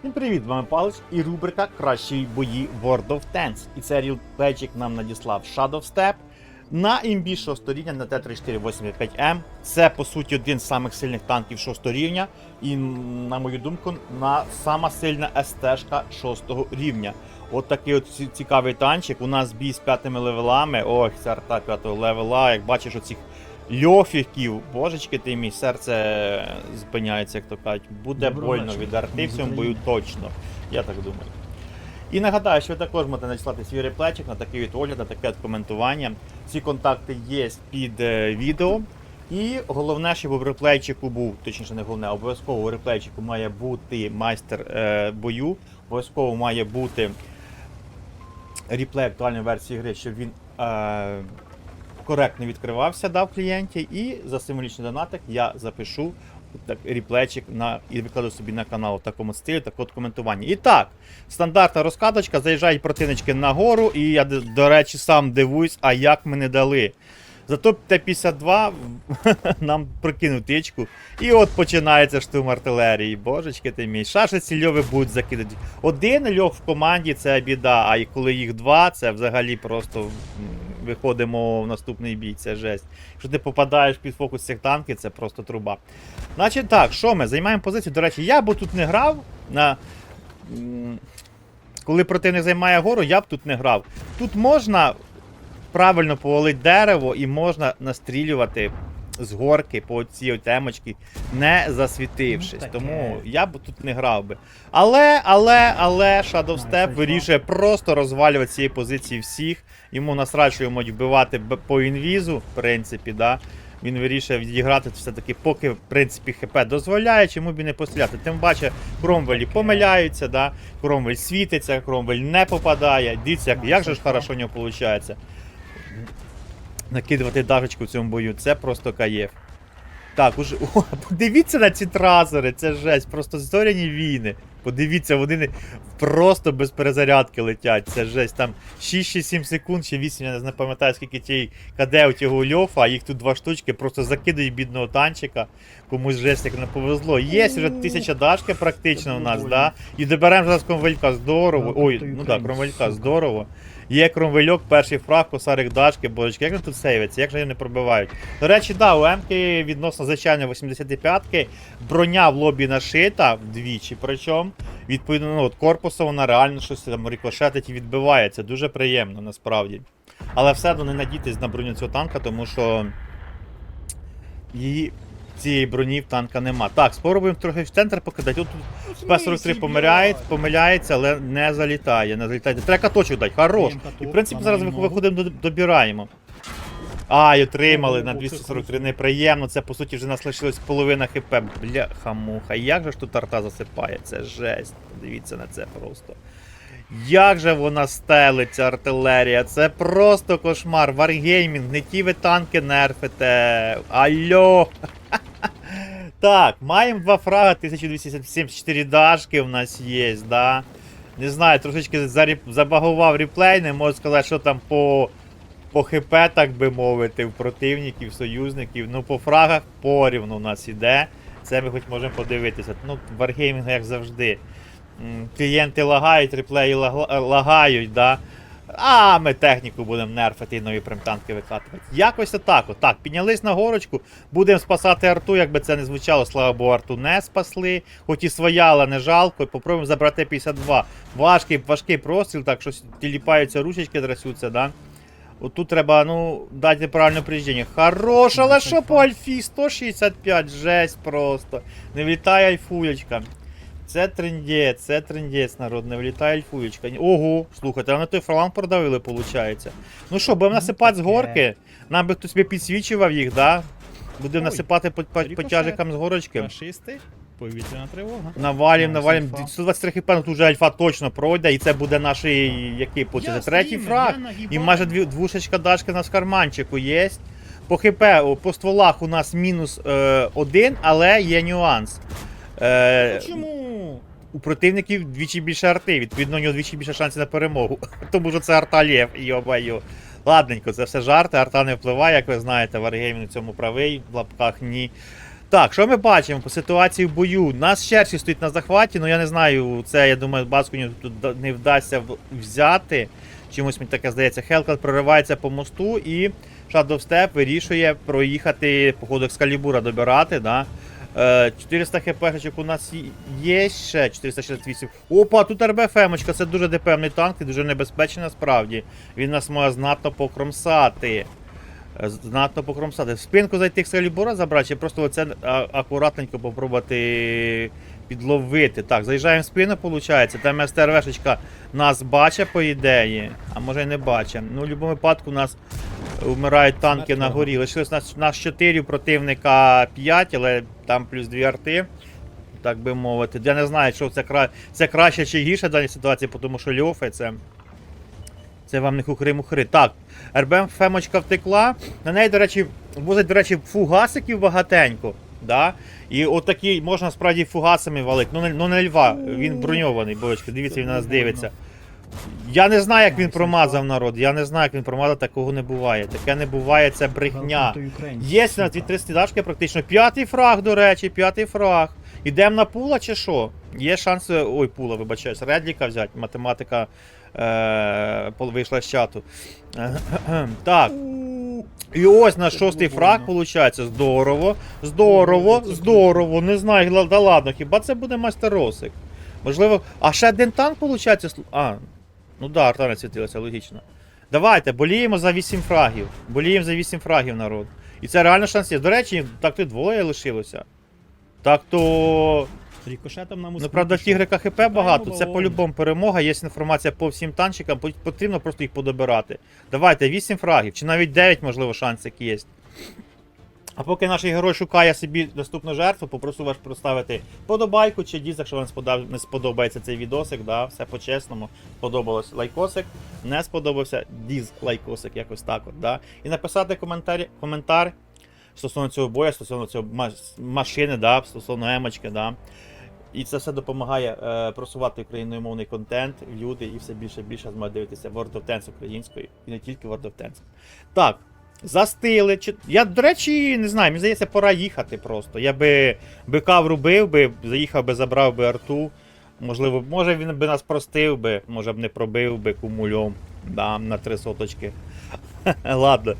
Привіт, вами Палич і рубрика Кращі бої World of Tanks. І це рілплейчик нам надіслав Shadow Step на імбі 6 рівня на Т-3485М. Це по суті один з самих сильних танків 6 рівня. І, на мою думку, на сама сильна СТ-шка 6 рівня. От такий от цікавий танчик. У нас бій з п'ятими левелами. Ох, це арта п'ятого левела. Як бачиш, оцих льофіків, божечки ти мій серце зупиняється, як то кажуть. Буде Доброго больно вечора. від арти в цьому бою точно. Я так думаю. І нагадаю, що ви також можете надіслати свій реплечик на такий огляд, на таке от коментування. Всі контакти є під е, відео. І головне, щоб у реплейчику був, точніше не головне, обов'язково у реплейчику має бути майстер е, бою, обов'язково має бути реплей актуальної версії гри, щоб він е, коректно відкривався да, в клієнті. І за символічний донатик я запишу так, реплейчик на, і викладу собі на канал в такому стилі, так от коментування. І так, стандартна розкаточка, заїжджають противнички нагору, і я, до- речі, сам дивуюсь, а як ми не дали. Зато Т-52 нам прикинув тичку. І от починається штурм артилерії. Божечки ти мій. Шашиці льови будуть закидати. Один льов в команді це біда, а коли їх два, це взагалі просто виходимо в наступний бій. Це жесть. Якщо ти попадаєш під фокус цих танків, це просто труба. Значить так, що ми? Займаємо позицію. До речі, я б тут не грав на. Коли противник займає гору, я б тут не грав. Тут можна правильно повалити дерево і можна настрілювати з горки по цій темочці, не засвітившись. Ну. Тому я б тут не грав би. Але, але, але Shadow Step вирішує просто розвалювати цієї позиції всіх. Йому насрать, що можуть вбивати по інвізу, в принципі, да. Він вирішує відіграти все-таки, поки в принципі ХП дозволяє, чому б і не постріляти. Тим паче, Кромвелі помиляються, да? Кромвель світиться, Кромвель не попадає. Дивіться, як, Ну, як же ж хорошо у нього виходить. Накидувати дажечку в цьому бою, це просто каєв. Так, уже. О, подивіться на ці трасери, це жесть, просто зоряні війни. Подивіться, вони не- просто без перезарядки летять. Це жесть. Там 6-7 секунд, чи 8, я не пам'ятаю, скільки тієї КД у цього льофа, а їх тут два штучки, просто закидають бідного танчика. Комусь жесть як не повезло. Є вже тисяча дашки практично у нас, да? І доберемо зараз кромвелька здорово. Ой, ну так, кромвелька здорово. Є кромвельок, перший фраг, косарик дашки, божечки, як же тут сейвиться, як же його не пробивають. До речі, да, у М-ки відносно звичайної 85-ки броня в лобі нашита вдвічі, причому, відповідно, ну, от корпусом вона реально щось там рикошетить і відбивається. Дуже приємно насправді. Але все одно не надійтесь на броню цього танка, тому що її цієї броні в танка нема. Так, спробуємо трохи в центр покидати. От тут П-43 помиляє, помиляється, але не залітає. Не залітає. Треба каточок дати, хорош. І в принципі зараз ви- виходимо, до- добираємо. А, і отримали на 243. Неприємно. Це по суті вже нас лишилось половина хп. Бляха-муха. Як же ж тут арта засипає? Це жесть. Подивіться на це просто. Як же вона стелиться, артилерія? Це просто кошмар. Варгеймінг, не ті ви танки нерфите. Алло. Так, маємо два фрага, 1274 дашки у нас є, да. Не знаю, трошечки забагував реплей, не можу сказати, що там по, по ХП, так би мовити, в противників, союзників. Ну, по фрагах порівну у нас іде. Це ми хоч можемо подивитися. Ну, Wargaming, як завжди. Клієнти лагають, реплеї лаг- лагають, да. А ми техніку будемо нерфити і нові примтанки викатувати. Якось отак. Так, піднялись на горочку, будемо спасати арту, як би це не звучало, слава Богу, арту не спасли. Хоч і своя, але не жалко. Попробуємо забрати 52. Важкий, важкий простріл, так щось тіліпаються ручечки, трясуться, да? Отут треба, ну, дати правильне приїждження. Хорош, але що по альфі? 165, жесть просто. Не влітає альфулечка. Це трендець, це трендець, народ, не влітає альфуєчка. Ого, слухайте, а на той фланг продавили, виходить. Ну що, будемо Ну, насипати з горки? Нам би хтось підсвічував їх, да? Будемо насипати по, по, по тяжикам з горочки. Фашисти, повітряна тривога. Навалім, Ну, навалім. 123 хп, ну тут вже альфа точно пройде, і це буде наш який получиться, третій фраг. І майже дві, двушечка дашки нас в карманчику є. По ХП, по стволах у нас мінус е, один, але є нюанс. Е, Чому? У противників двічі більше арти, відповідно, у нього двічі більше шансів на перемогу. Тому що це арта Лєв, йобаю. Ладненько, це все жарти, арта не впливає, як ви знаєте, Wargaming в цьому правий, в лапках ні. Так, що ми бачимо по ситуації в бою? Нас Черчі стоїть на захваті, ну я не знаю, це я думаю, Баскуню тут не вдасться взяти. Чомусь мені таке здається. Хелкат проривається по мосту і Shadow Step вирішує проїхати по ходу Екскалібура добирати. Да? Е, 400 хпшечок у нас є ще 468. Опа, тут РБФМочка, це дуже ДПМний танк і дуже небезпечний насправді. Він нас може знатно покромсати. Е, Знатно покромсати. В спинку зайти Екскалібура забрати, чи просто оце акуратненько попробувати підловити. Так, заїжджаємо в спину, виходить. Там СТРВшечка нас бачить, по ідеї, а може й не бачить. Ну, в будь-якому випадку у нас вмирають танки на горі. Лишилось нас, нас 4, противника 5, але там плюс 2 арти. Так би мовити. Я не знаю, що це, кра... це краще чи гірше в даній ситуації, тому що льофи це. Це вам не хухри-мухри. Так, РБМ Фемочка втекла. На неї, до речі, возить, до речі, фугасиків багатенько. Да? І отакі можна справді фугасами валити. Ну не, ну не льва, він броньований, бочки. Дивіться, він на нас дивиться. Я не знаю, як він промазав народ. Я не знаю, як він промазав, такого не буває. Таке не буває, це брехня. Є у нас від 30 дашки практично. П'ятий фраг, до речі, п'ятий фраг. Ідемо на пула чи що? Є шанс. Ой, пула, вибачаюсь, Редліка взяти. Математика е, вийшла з чату. так. І ось на шостий фраг, виходить. Здорово. Здорово, здорово. Не знаю, да ладно, хіба це буде мастеросик? Можливо. А ще один танк, виходить. А, ну да, арта не світилася, логічно. Давайте, боліємо за 8 фрагів. Боліємо за 8 фрагів, народ. І це реально шанс є. До речі, так тут двоє лишилося. Так то. Рікошетом нам Ну, правда, в Тігрика ХП багато, це по-любому перемога, є інформація по всім танчикам, потрібно просто їх подобирати. Давайте, 8 фрагів, чи навіть 9, можливо, шансик є. А поки наш герой шукає собі наступну жертву, попрошу вас проставити подобайку чи діз, якщо вам не сподобається цей відосик, да, все по-чесному. Сподобалось лайкосик, не сподобався діз лайкосик, якось так от, да. І написати коментар, коментар стосовно цього бою, стосовно цього машини, да, стосовно емочки, да. І це все допомагає е, просувати україномовний контент, люди і все більше і більше зможуть дивитися World of Tanks українською і не тільки World of Tanks. Так, застили. Чи... Я, до речі, не знаю, мені здається, пора їхати просто. Я би бика врубив би, заїхав би, забрав би арту. Можливо, може він би нас простив би, може б не пробив би кумульом да, на три соточки. Ладно.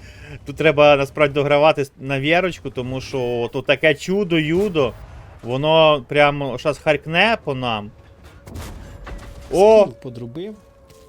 Тут треба насправді догравати на вірочку, тому що тут таке чудо-юдо. Воно прямо щас харкне по нам. О! Скіл подрубив.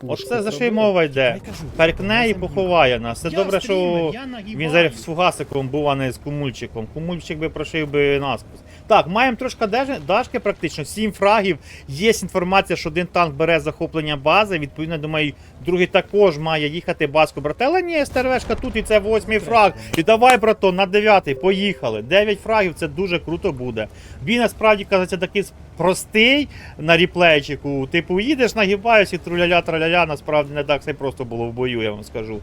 Пушку Оце за що й мова йде. Харкне і поховає нас. Це добре, що він зараз з фугасиком був, а не з кумульчиком. Кумульчик би прошив би наскус. Так, маємо трошки дашки практично, 7 фрагів. Є інформація, що один танк бере захоплення бази. Відповідно, думаю, другий також має їхати баску брати. Але ні, стервешка тут і це восьмий фраг. І давай, брато, на дев'ятий, поїхали. Дев'ять фрагів це дуже круто буде. Він насправді кажеться такий простий на ріплейчику. Типу, їдеш, нагибаєш і труляля траляля, насправді не так все просто було в бою, я вам скажу.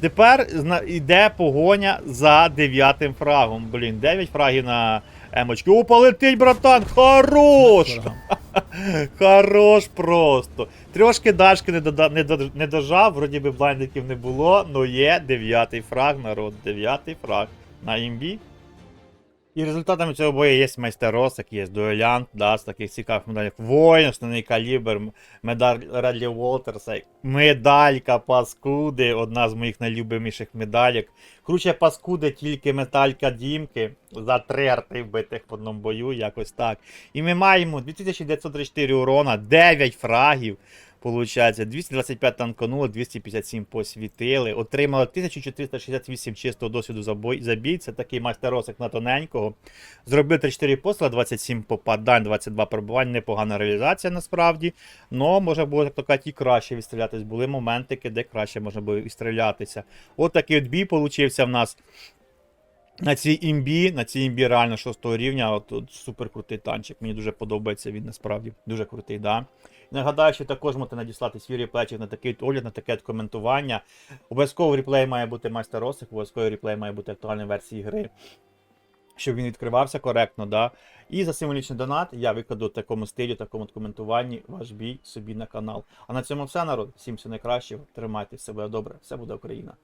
Тепер йде погоня за дев'ятим фрагом. Блін, 9 фрагів на емочки. О, полетить, братан! Хорош! Хорош просто. Трошки дашки не, дода, не, до- не дожав, вроді би блайндиків не було, але є дев'ятий фраг, народ. Дев'ятий фраг на імбі. І результатами цього бою є майстеросик, є дуелянт, да, з таких цікавих медалей. Воїн, основний калібр, медаль Редлі Уолтерса, медалька Паскуди, одна з моїх найлюбиміших медалік. Круче Паскуди тільки медалька Дімки за три арти вбитих в одному бою, якось так. І ми маємо 2934 урона, 9 фрагів. Получається, 225 танкануло, 257 посвітили. Отримали 1468 чистого досвіду за бой за бій. Це такий майстеросик на тоненького. Зробив 34 постріла, 27 попадань, 22 пробувань. Непогана реалізація насправді. Но може було як то кажуть, і краще відстрілятись. Були моментики, де краще можна було відстрілятися. От такий от бій получився в нас. На цій імбі, на цій імбі реально 6 рівня, от, от супер крутий танчик. Мені дуже подобається він насправді. Дуже крутий, да. Нагадаю, що також можете надіслати свій реплейчик на такий огляд, на таке коментування. Обов'язково реплей має бути майстер Росик, обов'язково реплей має бути актуальна версії гри, щоб він відкривався коректно, да. І за символічний донат я викладу в такому стилі, такому коментуванні ваш бій собі на канал. А на цьому все, народ. Всім всього найкращого. Тримайте себе добре, все буде Україна.